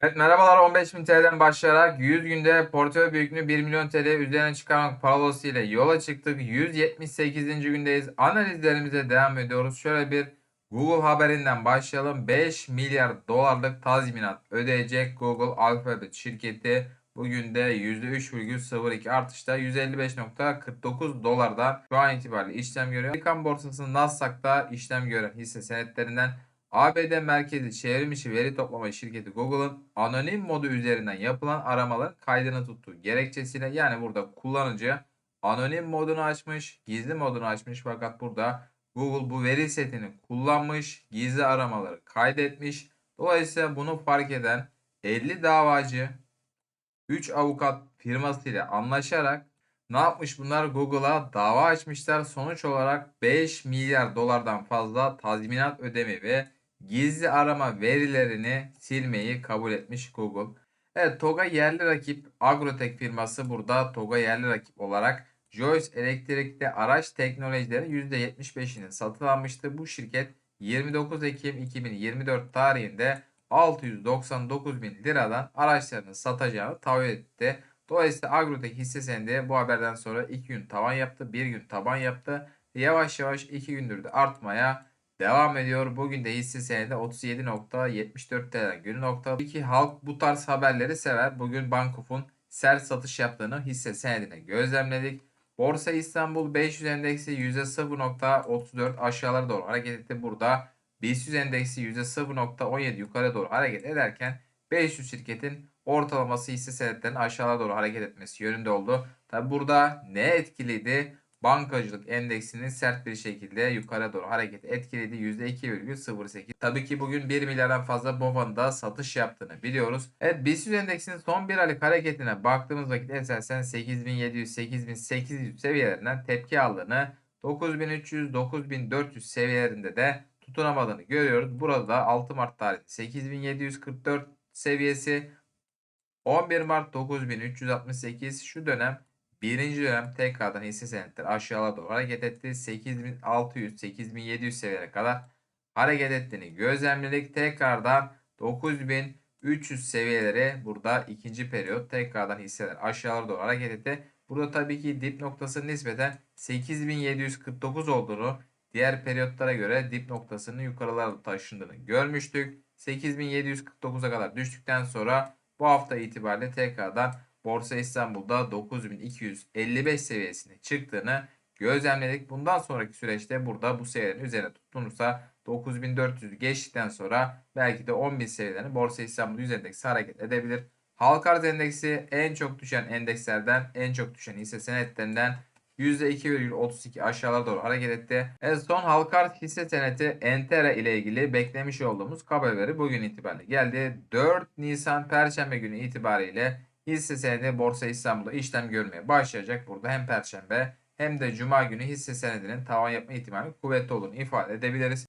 Evet merhabalar 15.000 TL'den başlayarak 100 günde portföy büyüklüğünü 1 milyon TL üzerine çıkarmak parolasıyla ile yola çıktık. 178. gündeyiz. Analizlerimize devam ediyoruz. Şöyle bir Google haberinden başlayalım. 5 milyar dolarlık tazminat ödeyecek Google Alphabet şirketi. Bugün de %3,02 artışta 155.49 dolardan şu an itibariyle işlem görüyor. Amerikan borsası Nasdaq'ta işlem gören hisse senetlerinden ABD merkezi çevrim veri toplama şirketi Google'ın anonim modu üzerinden yapılan aramalar kaydını tuttu. Gerekçesiyle yani burada kullanıcı anonim modunu açmış, gizli modunu açmış fakat burada Google bu veri setini kullanmış, gizli aramaları kaydetmiş. Dolayısıyla bunu fark eden 50 davacı 3 avukat firması ile anlaşarak ne yapmış bunlar? Google'a dava açmışlar. Sonuç olarak 5 milyar dolardan fazla tazminat ödemi ve gizli arama verilerini silmeyi kabul etmiş Google. Evet TOG'a yerli rakip Agrotech firması burada TOG'a yerli rakip olarak Joyce elektrikli araç teknolojileri %75'inin satın almıştı. Bu şirket 29 Ekim 2024 tarihinde 699 bin liradan araçlarını satacağını taahhüt etti. Dolayısıyla Agrotech hisse senedi bu haberden sonra 2 gün tavan yaptı, 1 gün taban yaptı. Yavaş yavaş 2 gündür de artmaya devam ediyor. Bugün de hisse senedi 37.74 TL günü nokta. Ki halk bu tarz haberleri sever. Bugün Bankof'un sert satış yaptığını hisse senedine gözlemledik. Borsa İstanbul 500 endeksi %0.34 aşağılara doğru hareket etti. Burada BIST endeksi %0.17 yukarı doğru hareket ederken 500 şirketin ortalaması hisse senetlerinin aşağıya doğru hareket etmesi yönünde oldu. Tabi burada ne etkiliydi? Bankacılık endeksinin sert bir şekilde yukarı doğru hareket etkiledi. %2,08. Tabii ki bugün 1 milyardan fazla BOVA'nın da satış yaptığını biliyoruz. Evet BIST endeksinin son bir aylık hareketine baktığımız vakit esasen 8700-8800 seviyelerinden tepki aldığını 9300-9400 seviyelerinde de tutunamadığını görüyoruz. Burada da 6 Mart tarihinde 8744 seviyesi 11 Mart 9368 şu dönem birinci dönem tekrardan hisse senetleri aşağıya doğru hareket etti. 8600-8700 seviyelere kadar hareket ettiğini gözlemledik. Tekrardan 9300 seviyeleri burada ikinci periyot tekrardan hisseler aşağıya doğru hareket etti. Burada tabii ki dip noktası nispeten 8749 olduğunu diğer periyotlara göre dip noktasının yukarılara taşındığını görmüştük. 8749'a kadar düştükten sonra bu hafta itibariyle tekrardan Borsa İstanbul'da 9255 seviyesine çıktığını gözlemledik. Bundan sonraki süreçte burada bu seviyelerin üzerine tutunursa 9400 geçtikten sonra belki de 10.000 seviyelerini Borsa İstanbul endeksi hareket edebilir. Halka arz endeksi en çok düşen endekslerden, en çok düşen hisse senetlerinden %2,32 aşağılara doğru hareket etti. Evet, son halka arz hisse seneti Entera ile ilgili beklemiş olduğumuz kaba veri bugün itibariyle geldi. 4 Nisan Perşembe günü itibariyle hisse senedi Borsa İstanbul'da işlem görmeye başlayacak. Burada hem Perşembe hem de Cuma günü hisse senedinin tavan yapma ihtimali kuvvetli olduğunu ifade edebiliriz.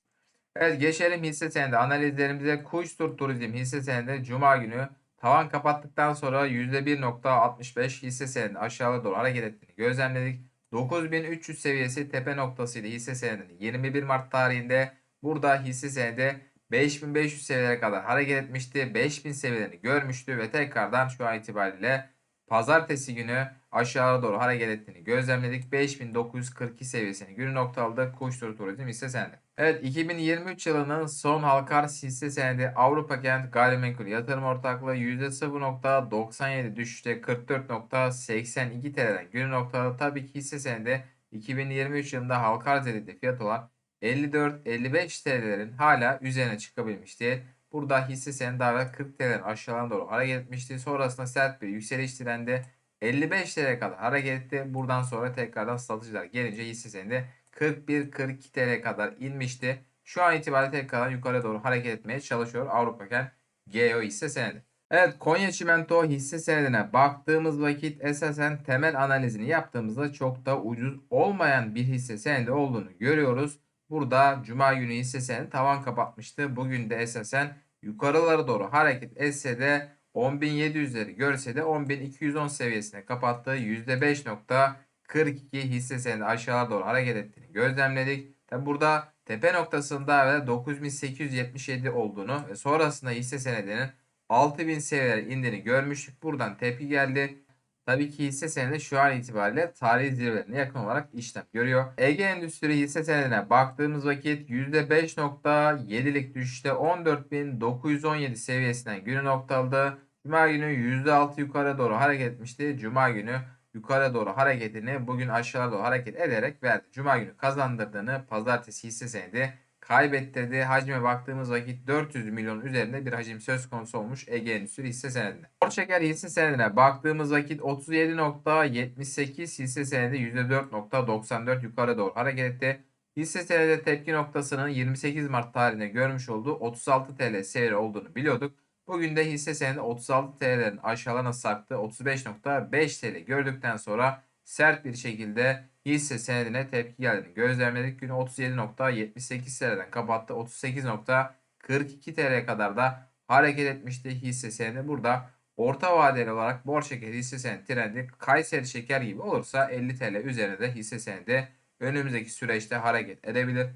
Evet geçelim hisse senedi analizlerimize. Kuştur Turizm hisse senedi Cuma günü tavan kapattıktan sonra %1.65 hisse senedi aşağıya doğru hareket ettiğini gözlemledik. 9300 seviyesi tepe noktasıyla hisse senedinin 21 Mart tarihinde burada hisse senedi 5500 seviyelere kadar hareket etmişti. 5000 seviyelerini görmüştü ve tekrardan şu an itibariyle pazartesi günü aşağıya doğru hareket ettiğini gözlemledik. 5942 seviyesini günü nokta aldı. Kuştur Turizm hisse senedi. Evet 2023 yılının son halka arz hisse senedi Avrupa Kent Gayrimenkul Yatırım Ortaklığı %0.97 düşüşte 44.82 TL'den günü noktada tabii ki hisse senedi 2023 yılında halka arz edildiği fiyat olan 54-55 TL'lerin hala üzerine çıkabilmişti. Burada hisse senedi daha 40 TL'den aşağıdan doğru hareket etmişti. Sonrasında sert bir yükseliş trendi 55 TL'ye kadar hareket etti. Buradan sonra tekrardan satıcılar gelince hisse senedi 41-42 TL kadar inmişti. Şu an itibariyle tekrardan yukarı doğru hareket etmeye çalışıyor Avrupa GEO hisse senedi. Evet Konya Çimento hisse senedine baktığımız vakit esasen temel analizini yaptığımızda çok da ucuz olmayan bir hisse senedi olduğunu görüyoruz. Burada Cuma günü hisse senedi tavan kapatmıştı. Bugün de esasen yukarılara doğru hareket etse de 10.700'leri görse de 10.210 seviyesine kapattığı %5.42 hisse senedi aşağıya doğru hareket ettiğini gözlemledik. Tabi burada tepe noktasında ve 9877 olduğunu ve sonrasında hisse senedinin 6000 seviyeler indiğini görmüştük. Buradan tepki geldi. Tabii ki hisse senedi şu an itibariyle tarihi zirvelerine yakın olarak işlem görüyor. Ege Endüstri hisse senedine baktığımız vakit %5.7'lik düşüşte 14.917 seviyesinden günü noktaladı. Cuma günü %6 yukarı doğru hareket etmişti. Cuma günü yukarı doğru hareketini bugün aşağı doğru hareket ederek verdi. Cuma günü kazandırdığını pazartesi hisse senedi kaybettirdi. Hacme baktığımız vakit 400 milyon üzerinde bir hacim söz konusu olmuş Ege Endüstri hisse senedinde. Borç şeker hisse senedine baktığımız vakit 37.78 hisse senedi %4.94 yukarı doğru hareket etti. Hisse senedi tepki noktasının 28 Mart tarihinde görmüş olduğu 36 TL seviye olduğunu biliyorduk. Bugün de hisse senedi 36 TL'lerin aşağılarına sarktı. 35.5 TL gördükten sonra sert bir şekilde hisse senedine tepki geldiğini gözlemledik. Günü 37.78 TL'den kapattı. 38.42 TL kadar da hareket etmişti hisse senedi. Burada orta vadeli olarak bor şeker hisse senedi trendi Kayseri şeker gibi olursa 50 TL üzerinde de hisse senedi önümüzdeki süreçte hareket edebilir.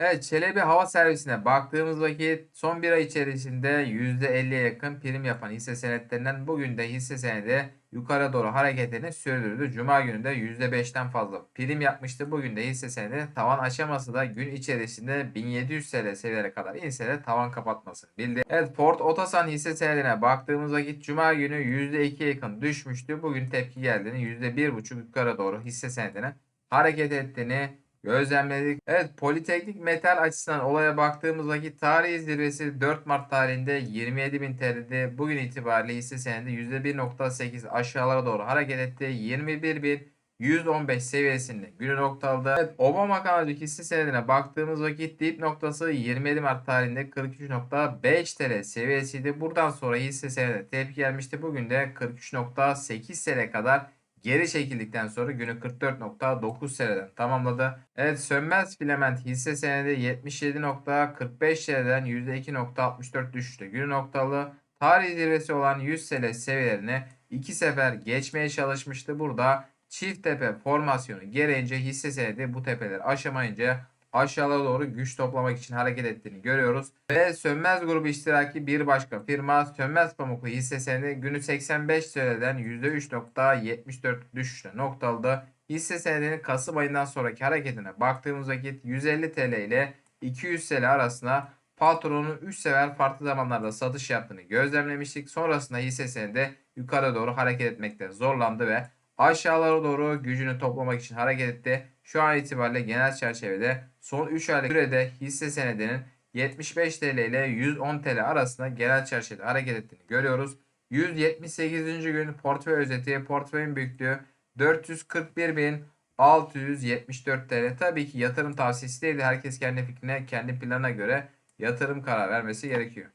Evet Çelebi Hava Servisine baktığımız vakit son bir ay içerisinde %50'ye yakın prim yapan hisse senetlerinden bugün de hisse senedi yukarı doğru hareketini sürdürdü. Cuma günü de %5'ten fazla prim yapmıştı. Bugün de hisse senedi tavan aşaması da gün içerisinde 1700 TL seviyelere kadar inse de tavan kapatmasını bildi. Evet Ford Otosan hisse senedine baktığımız vakit Cuma günü %2'ye yakın düşmüştü. Bugün tepki geldiğini %1,5 yukarı doğru hisse senedine hareket ettiğini gözlemledik. Evet Politeknik Metal açısından olaya baktığımız vakit tarihi zirvesi 4 Mart tarihinde 27.000 TL'de bugün itibariyle hisse senedi %1.8 aşağılara doğru hareket etti. 21.115 seviyesinde günü noktaladı. Evet, Obama kanalcık hisse senedine baktığımız vakit dip noktası 27 Mart tarihinde 43.5 TL seviyesiydi. Buradan sonra hisse senedi tepki gelmişti. Bugün de 43.8 TL kadar geri çekildikten sonra günü 44.9 TL'den tamamladı. Evet sönmez filament hisse senedi 77.45 TL'den %2.64 düşüşte günü noktalı. Tarih zirvesi olan 100 TL seviyelerini iki sefer geçmeye çalışmıştı. Burada çift tepe formasyonu gereğince hisse senedi bu tepeleri aşamayınca aşağılara doğru güç toplamak için hareket ettiğini görüyoruz. Ve Sönmez grubu iştiraki bir başka firma Sönmez Pamuklu hisse senedi günü 85 TL'den %3.74 düşüşle noktaladı. Hisse senedinin Kasım ayından sonraki hareketine baktığımız vakit 150 TL ile 200 TL arasında patronun 3 sefer farklı zamanlarda satış yaptığını gözlemlemiştik. Sonrasında hisse senedi yukarı doğru hareket etmekte zorlandı ve aşağılara doğru gücünü toplamak için hareket etti. Şu an itibariyle genel çerçevede son 3 aylık sürede hisse senedinin 75 TL ile 110 TL arasında genel çerçevede hareket ettiğini görüyoruz. 178. gün portföy özeti portföyün büyüklüğü 441.674 TL. Tabii ki yatırım tavsiyesi değil. Herkes kendi fikrine, kendi planına göre yatırım karar vermesi gerekiyor.